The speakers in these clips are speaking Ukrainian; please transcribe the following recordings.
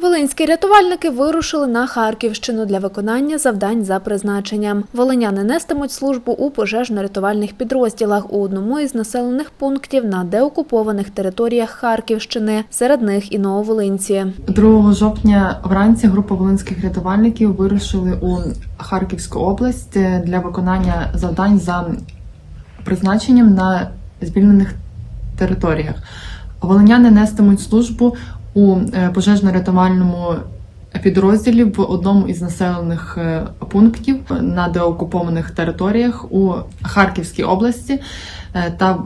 Волинські рятувальники вирушили на Харківщину для виконання завдань за призначенням. Волиняни нестимуть службу у пожежно-рятувальних підрозділах у одному із населених пунктів на деокупованих територіях Харківщини. Серед них і Нововолинці. 2 жовтня вранці група волинських рятувальників вирушили у Харківську область е, для виконання завдань за призначенням на звільнених територіях. Волиняни нестимуть службу у е, пожежно-рятувальному підрозділі в одному із населених е, пунктів на деокупованих територіях у Харківській області е, та,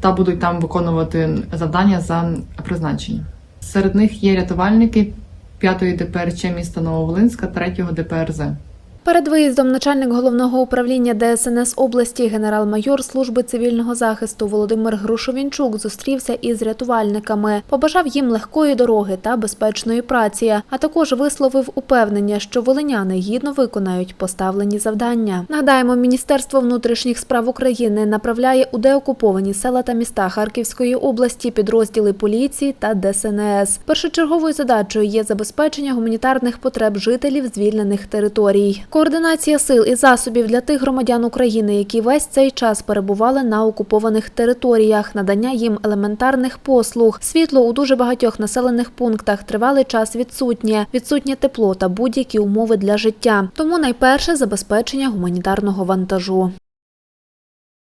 та будуть там виконувати завдання за призначенням. Серед них є рятувальники 5-ї ДПРЧ міста Нововолинська, 3-го ДПРЗ. Перед виїздом начальник головного управління ДСНС області генерал-майор служби цивільного захисту Володимир Грушовінчук зустрівся із рятувальниками, побажав їм легкої дороги та безпечної праці, а також висловив упевнення, що волиняни гідно виконають поставлені завдання. Нагадаємо, Міністерство внутрішніх справ України направляє у деокуповані села та міста Харківської області підрозділи поліції та ДСНС. Першочерговою задачею є забезпечення гуманітарних потреб жителів звільнених територій. Координація сил і засобів для тих громадян України, які весь цей час перебували на окупованих територіях, надання їм елементарних послуг. Світло у дуже багатьох населених пунктах тривалий час відсутнє, відсутнє тепло та будь-які умови для життя. Тому найперше забезпечення гуманітарного вантажу.